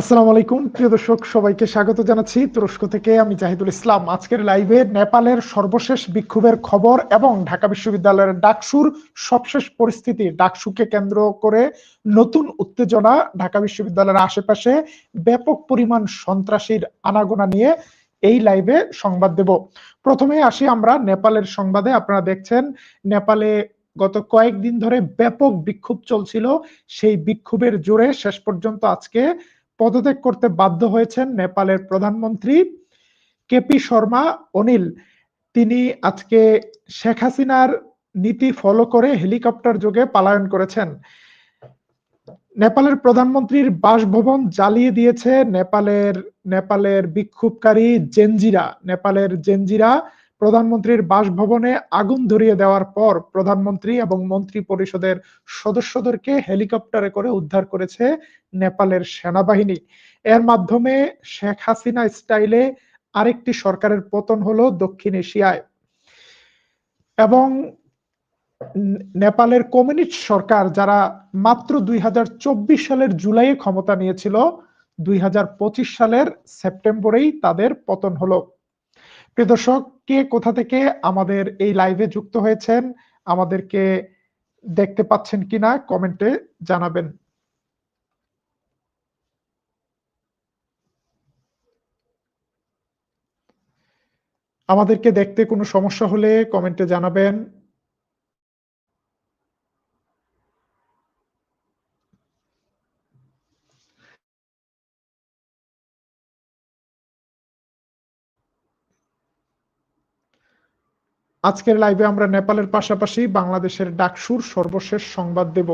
আসসালামু আলাইকুম। প্রিয় দর্শক, সবাইকে স্বাগত জানাচ্ছি তুরস্ক থেকে। আমি জাহিদুল ইসলাম। আজকের লাইভে নেপালের সর্বশেষ বিক্ষোভের খবর এবং ঢাকা বিশ্ববিদ্যালয়ের ডাকসুর সবশেষ পরিস্থিতি। ডাকসুকে কেন্দ্র করে নতুন উত্তেজনা ঢাকা বিশ্ববিদ্যালয়ের আশেপাশে ব্যাপক পরিমাণ সন্ত্রাসীর আনাগোনা নিয়ে এই লাইভে সংবাদ দেব। প্রথমে আসি আমরা নেপালের সংবাদে। আপনারা দেখছেন, নেপালে গত কয়েকদিন ধরে ব্যাপক বিক্ষোভ চলছিল। সেই বিক্ষোভের জোরে শেষ পর্যন্ত আজকে পদত্যাগ করতে বাধ্য হয়েছেন নেপালের প্রধানমন্ত্রী কেপি শর্মা, অনিল। তিনি আজকে শেখ হাসিনার নীতি ফলো করে হেলিকপ্টার যোগে পালায়ন করেছেন। নেপালের প্রধানমন্ত্রীর বাসভবন জ্বালিয়ে দিয়েছে নেপালের নেপালের বিক্ষোভকারী জেনজিরা, নেপালের জেনজিরা প্রধানমন্ত্রীর বাসভবনে আগুন ধরিয়ে দেওয়ার পর প্রধানমন্ত্রী এবং মন্ত্রী পরিষদের সদস্যদেরকে হেলিকপ্টারে করে উদ্ধার করেছে নেপালের সেনাবাহিনী। এর মাধ্যমে শেখ হাসিনা স্টাইলে আরেকটি সরকারের পতন হলো দক্ষিণ এশিয়ায়। এবং নেপালের কমিউনিস্ট সরকার, যারা মাত্র দুই হাজার চব্বিশ সালের জুলাইয়ে ক্ষমতা নিয়েছিল, দুই হাজার পঁচিশ সালের সেপ্টেম্বরেই তাদের পতন হলো। প্রিয় দর্শক, কে কোথা থেকে আমাদের এই লাইভে যুক্ত হয়েছেন, আমাদেরকে দেখতে পাচ্ছেন কিনা কমেন্টে জানাবেন। আমাদেরকে দেখতে কোনো সমস্যা হলে কমেন্টে জানাবেন। আজকের লাইভে আমরা নেপালের পাশাপাশি বাংলাদেশের ডাকসুর সর্বশেষ সংবাদ দেব।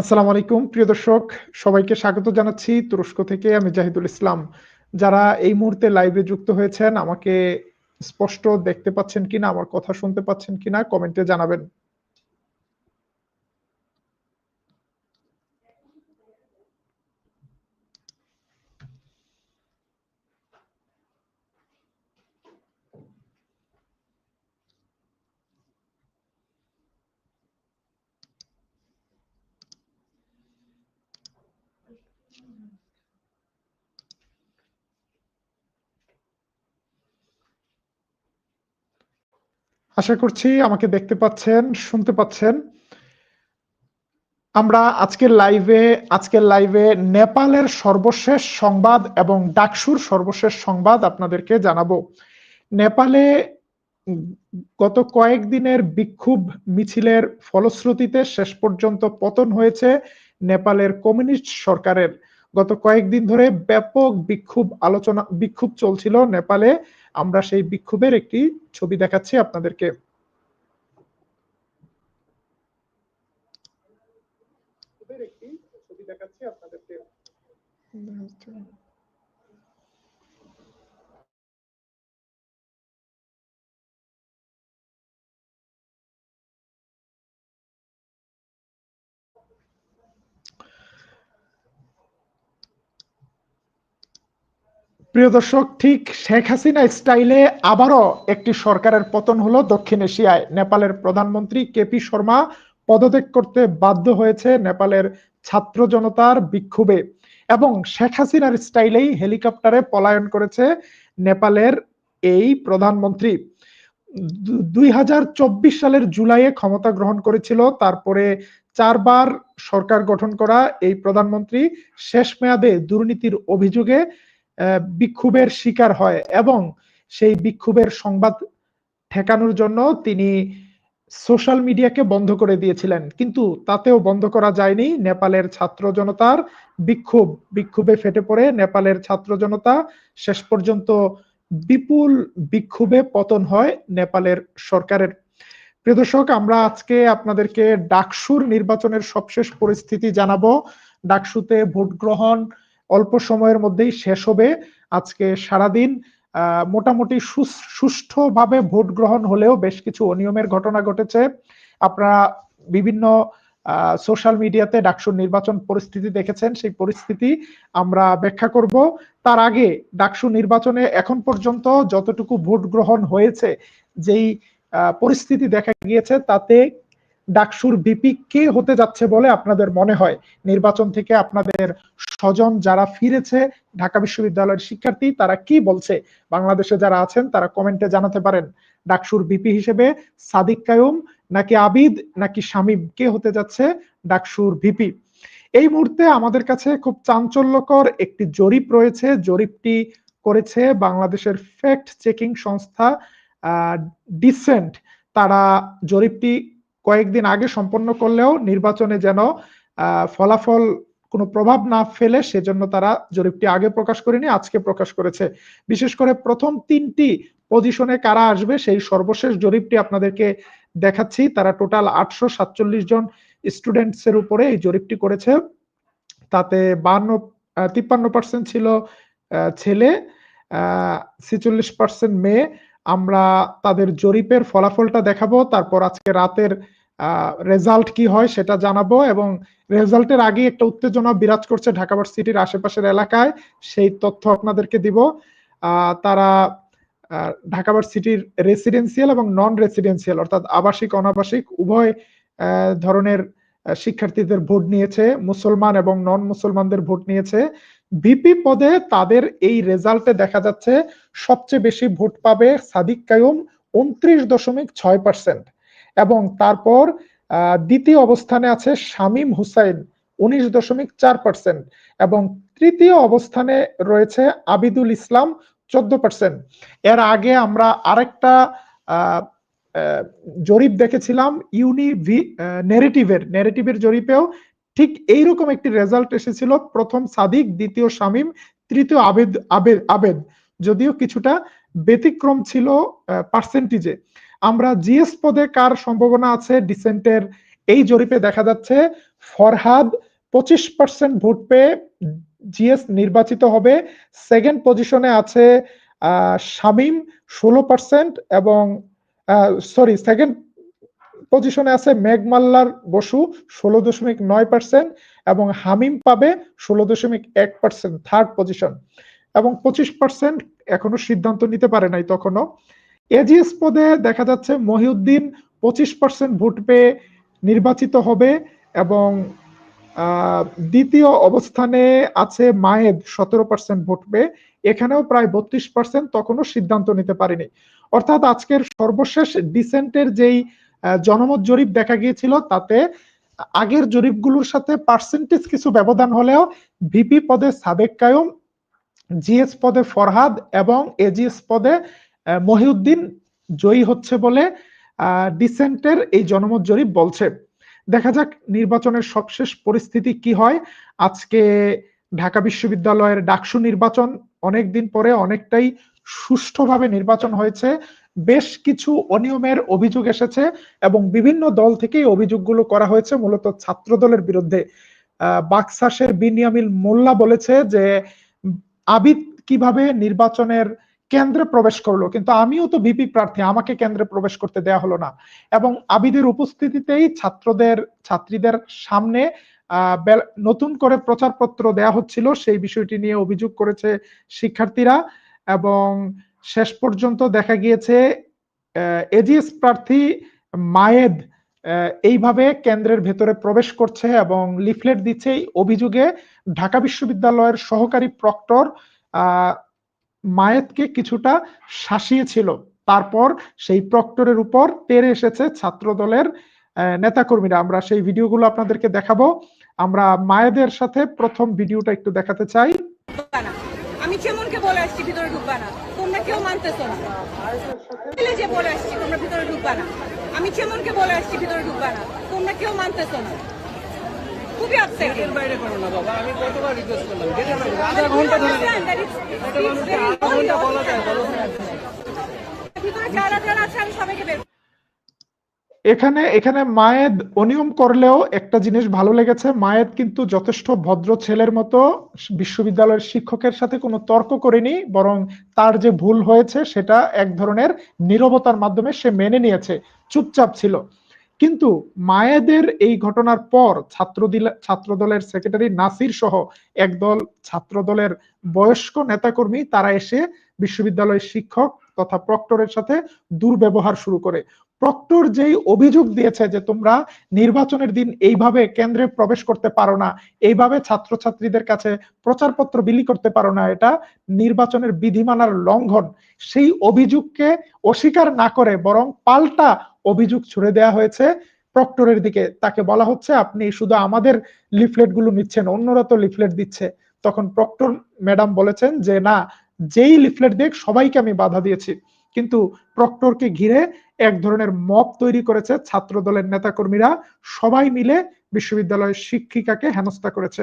আসসালামু আলাইকুম, প্রিয় দর্শক। সবাইকে স্বাগত জানাচ্ছি তুরস্ক থেকে আমি জাহিদুল ইসলাম। যারা এই মুহূর্তে লাইভে যুক্ত হয়েছেন, আমাকে স্পষ্ট দেখতে পাচ্ছেন কিনা, আমার কথা শুনতে পাচ্ছেন কিনা কমেন্টে জানাবেন। আশা করছি আমাকে দেখতে পাচ্ছেন, শুনতে পাচ্ছেন। আমরা আজকের লাইভে আজকের লাইভে নেপালের সর্বশেষ সংবাদ এবং ডাকসুর সর্বশেষ সংবাদ আপনাদেরকে জানাব। নেপালে গত কয়েকদিনের বিক্ষোভ মিছিলের ফলশ্রুতিতে শেষ পর্যন্ত পতন হয়েছে নেপালের কমিউনিস্ট সরকারের। গত কয়েকদিন ধরে ব্যাপক বিক্ষোভ আলোচনা, বিক্ষোভ চলছিল নেপালে। আমরা সেই বিক্ষোভের একটি ছবি দেখাচ্ছি আপনাদেরকে। ছবি দেখাচ্ছি আপনাদেরকে। প্রিয় দর্শক, ঠিক শেখ হাসিনা স্টাইলে আবারও একটি সরকারের পতন হলো দক্ষিণ এশিয়ায়। নেপালের প্রধানমন্ত্রী কেপি শর্মা পদত্যাগ করতে বাধ্য হয়েছে নেপালের ছাত্র জনতার বিক্ষোভে এবং শেখ হাসিনার স্টাইলেই হেলিকপ্টারে পলায়ন করেছে নেপালের এই প্রধানমন্ত্রী। দুই হাজার চব্বিশ সালের জুলাইয়ে ক্ষমতা গ্রহণ করেছিল, তারপরে চারবার সরকার গঠন করা এই প্রধানমন্ত্রী। শেষ মেয়াদে দুর্নীতির অভিযোগে বিক্ষোভের শিকার হয় এবং সেই বিক্ষোভের সংবাদ ঠেকানোর জন্য তিনি সোশ্যাল মিডিয়াকে বন্ধ করে দিয়েছিলেন। কিন্তু তাতেও বন্ধ করা যায়নি। নেপালের ছাত্র জনতার বিক্ষোভ, বিক্ষোভে ফেটে পড়ে নেপালের ছাত্র জনতা। শেষ পর্যন্ত বিপুল বিক্ষোভে পতন হয় নেপালের সরকারের। প্রিয় দর্শক, আমরা আজকে আপনাদেরকে ডাকসুর নির্বাচনের সবশেষ পরিস্থিতি জানাব। ডাকসুতে ভোট গ্রহণ অল্প সময়ের মধ্যেই শেষ হবে। আজকে সারাদিন মোটামুটি সুষ্ঠুভাবে ভোট গ্রহণ হলেও বেশ কিছু অনিয়মের ঘটনা ঘটেছে। আপনারা বিভিন্ন সোশ্যাল মিডিয়াতে ডাকসুর নির্বাচন পরিস্থিতি দেখেছেন। সেই পরিস্থিতি আমরা ব্যাখ্যা করব। তার আগে ডাকসু নির্বাচনে এখন পর্যন্ত যতটুকু ভোট গ্রহণ হয়েছে, যেই পরিস্থিতি দেখা গিয়েছে, তাতে ডাকসুর বিপি কে হতে যাচ্ছে বলে আপনাদের মনে হয়? নির্বাচন থেকে আপনাদের স্বজন যারা ফিরেছে, ঢাকা বিশ্ববিদ্যালয়ের শিক্ষার্থী, তারা কি বলছে? বাংলাদেশে যারা আছেন, তারা কমেন্টে জানাতে পারেন। ডাকসুর বিপি হিসেবে সাদিক কায়ুম, নাকি আবিদ, নাকি শামীম, কে হতে যাচ্ছে ডাকসুর ভিপি? এই মুহূর্তে আমাদের কাছে খুব চাঞ্চল্যকর একটি জরিপ রয়েছে। জরিপটি করেছে বাংলাদেশের ফ্যাক্ট চেকিং সংস্থা ডিসেন্ট। তারা জরিপটি কয়েকদিন আগে সম্পন্ন করলেও নির্বাচনে যেন ফলাফল কোনো প্রভাব না ফেলে সেজন্য তারা জরিপটি আগে প্রকাশ করেনি, আজকে প্রকাশ করেছে। বিশেষ করে প্রথম তিনটি পজিশনে কারা আসবে সেই সর্বশেষ জরিপটি আপনাদেরকে দেখাচ্ছি। তারা টোটাল আটশো সাতচল্লিশ জন স্টুডেন্টস এর উপরে এই জরিপটি করেছে। তাতে বান্ন তিপ্পান্ন পার্সেন্ট ছিল ছেলে ছেচল্লিশ পার্সেন্ট মেয়ে। আমরা তাদের জরিপের ফলাফলটা দেখাবো, তারপর আজকে রাতের রেজাল্ট কি হয় সেটা জানাব এবং রেজাল্টের আগে একটা উত্তেজনা বিরাজ করছে ঢাকা ভার্সিটির আশেপাশের এলাকায়, সেই তথ্য আপনাদেরকে দিব। তারা ঢাকা ভার্সিটির রেসিডেন্সিয়াল এবং নন রেসিডেন্সিয়াল অর্থাৎ আবাসিক, অনাবাসিক, উভয় ধরনের শিক্ষার্থীদের ভোট নিয়েছে, মুসলমান এবং নন মুসলমানদের ভোট নিয়েছে। ভিপি পদে তাদের এই রেজাল্টে দেখা যাচ্ছে সবচেয়ে বেশি ভোট পাবে সাদিক কায়ুম উনত্রিশ দশমিক ছয় পার্সেন্ট এবং তারপর দ্বিতীয় অবস্থানে আছে শামীম হুসাইন উনিশ দশমিক চার পার্সেন্ট এবং তৃতীয় অবস্থানে রয়েছে আবিদুল ইসলাম চোদ্দ পার্সেন্ট এর আগে আমরা আরেকটা জরিপ দেখেছিলাম ইউনি নেরেটিভের নেরেটিভের জরিপেও ঠিক এইরকম একটি রেজাল্ট এসেছিল। প্রথম সাদিক, দ্বিতীয় শামীম, তৃতীয় আবেদ আবেদ আবেদ। যদিও কিছুটা ব্যতিক্রম ছিল পার্সেন্টেজে আমরা জিএস পদে কার সম্ভাবনা আছে? ডিসেন্টের এই জরিপে দেখা যাচ্ছে, ফরহাদ পঁচিশ পার্সেন্ট ভোট পেয়ে জিএস নির্বাচিত হবে। সেকেন্ড পজিশনে আছে শামীম ষোলো পার্সেন্ট এবং সরি সেকেন্ড পজিশনে আছে মেঘমাল্লার বসু ষোলো দশমিক নয় পার্সেন্ট এবং হামিম পাবে ষোলো দশমিক এক পার্সেন্ট থার্ড পজিশন এবং পঁচিশ পার্সেন্ট এখনও সিদ্ধান্ত নিতে পারে নাই তখনও। এজিএস পদে দেখা যাচ্ছে মহিউদ্দিন পঁচিশ পার্সেন্ট ভোট পেয়ে নির্বাচিত হবে এবং দ্বিতীয় অবস্থানে আছে মায়েদ সতেরো পার্সেন্ট ভোট পেয়ে। এখানেও প্রায় বত্রিশ পার্সেন্ট তখনও সিদ্ধান্ত নিতে পারেনি। অর্থাৎ আজকের সর্বশেষ ডিসেন্টের যেই জনমত জরিপ দেখা গিয়েছিল তাতে আগের জরিপগুলোর সাথে পার্সেন্টেজ কিছু ব্যবধান হলেও ভিপি পদে সাবেক কায়ুম জিএস পদে ফরহাদ এবং এজিএস পদে মহিউদ্দিন জয়ী হচ্ছে বলে ডিসেন্টের এই জনমত জরিপ বলছে। দেখা যাক নির্বাচনের সবশেষ পরিস্থিতি কি হয়। আজকে ঢাকা বিশ্ববিদ্যালয়ের ডাকসু নির্বাচন, অনেকদিন পরে অনেকটাই সুষ্ঠুভাবে নির্বাচন হয়েছে। বেশ কিছু অনিয়মের অভিযোগ এসেছে এবং বিভিন্ন দল থেকে অভিযোগগুলো করা হয়েছে, মূলত ছাত্র দলের বিরুদ্ধে বাক্সাসের বিনিয়ামিল মোল্লা বলেছে যে, আবিদ কীভাবে নির্বাচনের কেন্দ্রে প্রবেশ করল, কিন্তু আমিও তো ভিপি প্রার্থী, আমাকে কেন্দ্রে প্রবেশ করতে দেয়া হলো না। এবং আবিদের উপস্থিতিতেই ছাত্রদের, ছাত্রীদের সামনে নতুন করে প্রচারপত্র দেয়া হচ্ছিল, সেই বিষয়টি নিয়ে অভিযোগ করেছে শিক্ষার্থীরা। এবং শেষ পর্যন্ত দেখা গিয়েছে এজিএস প্রার্থী মায়েদ এইভাবে কেন্দ্রের ভেতরে প্রবেশ করছে এবং লিফলেট দিচ্ছে অভিযোগে ঢাকা বিশ্ববিদ্যালয়ের সহকারী প্রক্টর আহ, মায়েদকে কিছুটা শাসিয়েছিল। তারপর সেই প্রক্টরের উপর তেরে এসেছে ছাত্র দলের আহ, নেতাকর্মীরা। আমরা সেই ভিডিওগুলো আপনাদেরকে দেখাবো। আমরা মায়েদের সাথে প্রথম ভিডিওটা একটু দেখাতে চাই। আমি চেমনকে বলে আসছি ভিতরে ঢুকবা না? তোমরা কেউ মানতেছো না। ছেলে যে বলে আসছি তোমরা ভিতরে ঢুকবা না। আমি চেমনকে বলে আসছি ভিতরে ঢুকবা না? তোমরা কেউ মানতেছো না। খুবই আপসেট বাইরে করো না বাবা আমি কতবার রিকোয়েস্ট করলাম গেটের বাইরে আধা ঘণ্টা ধরে আধা ঘণ্টা বলা যায় বলো। ভিতরে আছে আমি সবাইকে বের এখানে এখানে মায়েদ অনিয়ম করলেও একটা জিনিস ভালো লেগেছে। মায়েদ কিন্তু যথেষ্ট ভদ্র ছেলের মতো, বিশ্ববিদ্যালয়ের শিক্ষকের সাথে কোনো তর্ক করেনি, বরং তার যে ভুল হয়েছে সেটা এক ধরনের নীরবতার মাধ্যমে সে মেনে নিয়েছে, চুপচাপ ছিল। কিন্তু মায়েদের এই ঘটনার পর ছাত্র ছাত্রদলের সেক্রেটারি নাসির সহ একদল ছাত্রদলের বয়স্ক নেতাকর্মী, তারা এসে বিশ্ববিদ্যালয়ের শিক্ষক তথা প্রক্টরের সাথে দুর্ব্যবহার শুরু করে। প্রক্টর যেই অভিযোগ দিয়েছে যে তোমরা নির্বাচনের দিন এইভাবে কেন্দ্রে প্রবেশ করতে পারো না, এইভাবে ছাত্রছাত্রীদের কাছে প্রচারপত্র বিলি করতে পারো না, এটা নির্বাচনের বিধিমানার লঙ্ঘন। সেই অভিযোগকে অস্বীকার না করে বরং পাল্টা অভিযোগ ছুড়ে দেওয়া হয়েছে প্রক্টরের দিকে। তাকে বলা হচ্ছে, আপনি শুধু আমাদের লিফলেটগুলো নিচ্ছেন, অন্যরা তো লিফলেট দিচ্ছে। তখন প্রক্টর ম্যাডাম বলেছেন যে, না, যেই লিফলেট দেখ, সবাইকে আমি বাধা দিয়েছি। কিন্তু প্রক্টরকে ঘিরে এক ধরনের মব তৈরি করেছে ছাত্র দলের নেতাকর্মীরা। সবাই মিলে বিশ্ববিদ্যালয়ের শিক্ষিকাকে হেনস্থা করেছে।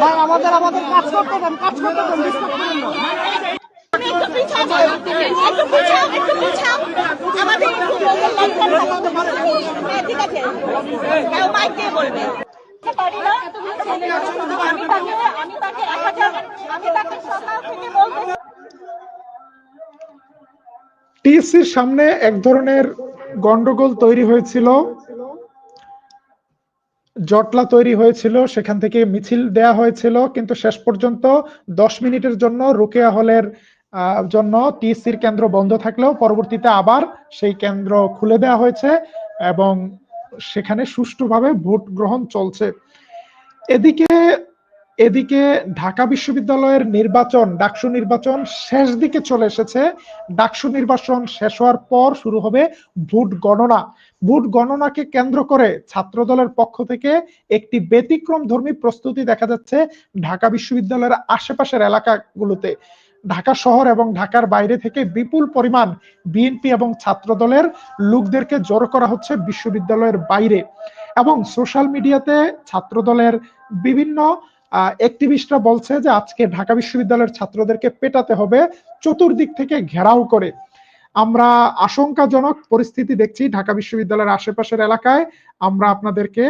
ভাই আমাদের আমাদের কাজ করতে দেন কাজ করতে দেন করেন না। আমি তাকে এক হাজার আমি তাকে সকাল থেকে টিএসসির সামনে এক ধরনের গন্ডগোল তৈরি হয়েছিল। জটলা তৈরি হয়েছিল, সেখান থেকে মিছিল দেয়া হয়েছিল, কিন্তু শেষ পর্যন্ত দশ মিনিটের জন্য রোকেয়া হলের জন্য টিসির কেন্দ্র বন্ধ থাকলেও পরবর্তীতে আবার সেই কেন্দ্র খুলে দেওয়া হয়েছে এবং সেখানে সুষ্ঠুভাবে ভোট গ্রহণ চলছে। এদিকে এদিকে ঢাকা বিশ্ববিদ্যালয়ের নির্বাচন, ডাকসু নির্বাচন শেষ দিকে চলে এসেছে। ডাকসু নির্বাচন শেষ হওয়ার পর শুরু হবে ভোট গণনা। ভোট গণনাকে কেন্দ্র করে ছাত্রদলের পক্ষ থেকে একটি ব্যতিক্রম ধর্মী প্রস্তুতি দেখা যাচ্ছে ঢাকা বিশ্ববিদ্যালয়ের আশেপাশের এলাকাগুলোতে। ঢাকা শহর এবং ঢাকার বাইরে থেকে বিপুল পরিমাণ বিএনপি এবং ছাত্রদলের লোকদেরকে জড়ো করা হচ্ছে বিশ্ববিদ্যালয়ের বাইরে। এবং সোশ্যাল মিডিয়াতে ছাত্রদলের বিভিন্ন অ্যাক্টিভিস্টরা বলছে যে আজকে ঢাকা বিশ্ববিদ্যালয়ের ছাত্রদেরকে পেটাতে হবে চতুর্দিক থেকে ঘেরাও করে। আমরা আশঙ্কাজনক পরিস্থিতি দেখছি ঢাকা বিশ্ববিদ্যালয়ের আশেপাশের এলাকায়। আমরা আপনাদেরকে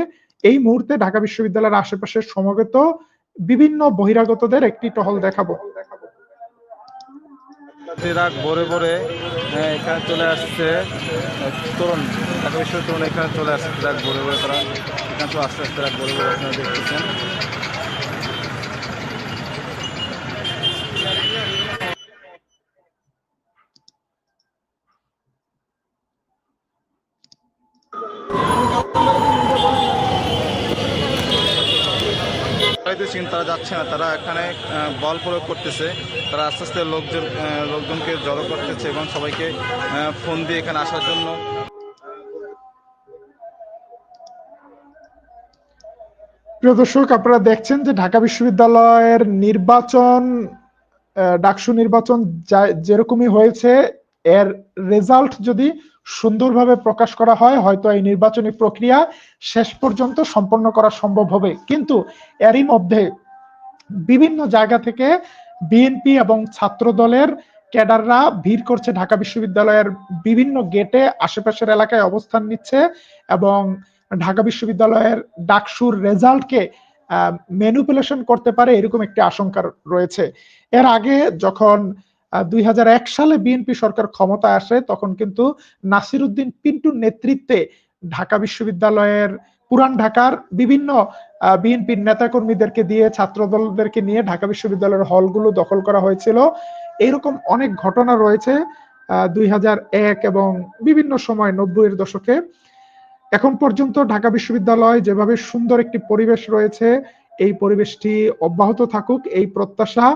এই মুহূর্তে ঢাকা বিশ্ববিদ্যালয়ের আশেপাশে সমবেত বিভিন্ন বহিরাগতদের একটি টহল দেখাবো। ট্রাক ভরে ভরে এখানে চলে আসছে। তরুণ, ঢাকা তরুণ এখানে চলে আসছে। ট্রাক ভরে ভরে তারা এখানে তো আস্তে আস্তে ভরে ভরে আপনারা দেখতেছেন পাইতেছেন তারা যাচ্ছে না, তারা এখানে বল প্রয়োগ করতেছে। তারা আস্তে আস্তে লোকজন লোকজনকে জড়ো করতেছে এবং সবাইকে ফোন দিয়ে এখানে আসার জন্য। প্রিয় দর্শক, আপনারা দেখছেন যে ঢাকা বিশ্ববিদ্যালয়ের নির্বাচন ডাকসু নির্বাচন যেরকমই হয়েছে, এর রেজাল্ট যদি সুন্দরভাবে প্রকাশ করা হয়, হয়তো এই নির্বাচনী প্রক্রিয়া শেষ পর্যন্ত সম্পন্ন করা সম্ভব হবে। কিন্তু এরই মধ্যে বিভিন্ন জায়গা থেকে বিএনপি এবং ছাত্র দলের ক্যাডাররা ভিড় করছে ঢাকা বিশ্ববিদ্যালয়ের বিভিন্ন গেটে, আশেপাশের এলাকায় অবস্থান নিচ্ছে এবং ঢাকা বিশ্ববিদ্যালয়ের ডাকসুর রেজাল্টকে ম্যানুপুলেশন করতে পারে এরকম একটি আশঙ্কা রয়েছে। এর আগে যখন দুই হাজার এক সালে বিএনপি সরকার ক্ষমতায় আসে তখন কিন্তু নাসির উদ্দিন পিন্টুর নেতৃত্বে ঢাকা বিশ্ববিদ্যালয়ের পুরান ঢাকার বিভিন্ন বিএনপির নেতাকর্মীদেরকে দিয়ে, ছাত্রদলদেরকে নিয়ে ঢাকা বিশ্ববিদ্যালয়ের হলগুলো দখল করা হয়েছিল। এইরকম অনেক ঘটনা রয়েছে দুই এবং বিভিন্ন সময় নব্বইয়ের দশকে। এখন পর্যন্ত ঢাকা বিশ্ববিদ্যালয় যেভাবে সুন্দর একটি পরিবেশ রয়েছে, এই পরিবেশটি অব্যাহত থাকুক, এই প্রত্যাশা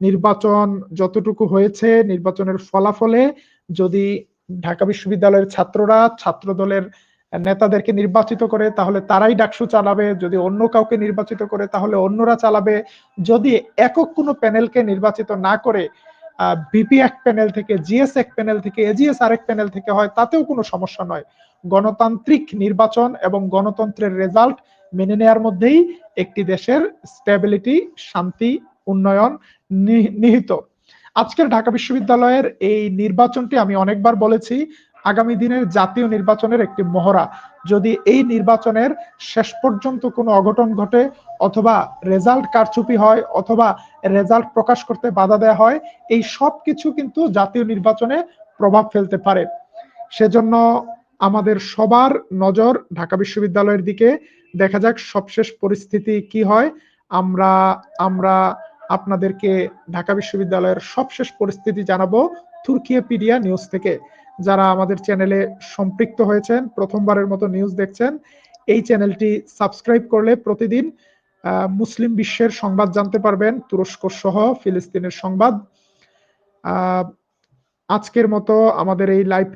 নির্বাচন যতটুকু হয়েছে, নির্বাচনের ফলাফলে যদি ঢাকা বিশ্ববিদ্যালয়ের ছাত্ররা ছাত্র দলের নেতাদেরকে নির্বাচিত করে, তাহলে তারাই ডাকসু চালাবে। যদি অন্য কাউকে নির্বাচিত করে, তাহলে অন্যরা চালাবে। যদি একক কোনো প্যানেলকে নির্বাচিত না করে বিপি এক প্যানেল থেকে জিএস এক প্যানেল থেকে এজিএস আরেক প্যানেল থেকে হয়, তাতেও কোনো সমস্যা নয়। গণতান্ত্রিক নির্বাচন এবং গণতন্ত্রের রেজাল্ট মেনে নেয়ার মধ্যেই একটি দেশের স্টেবিলিটি শান্তি, উন্নয়ন নিহিত। আজকের ঢাকা বিশ্ববিদ্যালয়ের এই নির্বাচনটি আমি অনেকবার বলেছি আগামী দিনের জাতীয় নির্বাচনের একটি মহড়া। যদি এই নির্বাচনের শেষ পর্যন্ত কোনো অঘটন ঘটে অথবা রেজাল্ট কারচুপি হয় অথবা রেজাল্ট প্রকাশ করতে বাধা দেওয়া হয়, এই সব কিছু কিন্তু জাতীয় নির্বাচনে প্রভাব ফেলতে পারে। সেজন্য আমাদের সবার নজর ঢাকা বিশ্ববিদ্যালয়ের দিকে। দেখা যাক সবশেষ পরিস্থিতি কি হয়। আমরা আমরা আপনাদেরকে ঢাকা বিশ্ববিদ্যালয়ের সবশেষ পরিস্থিতি জানাব তুর্কিয়া পিডিয়া নিউজ থেকে। যারা আমাদের চ্যানেলে সম্পৃক্ত হয়েছেন, প্রথমবারের মতো নিউজ দেখছেন, এই চ্যানেলটি সাবস্ক্রাইব করলে প্রতিদিন মুসলিম বিশ্বের সংবাদ জানতে পারবেন, তুরস্ক সহ ফিলিস্তিনের সংবাদ। আজকের মতো আমাদের এই লাইভ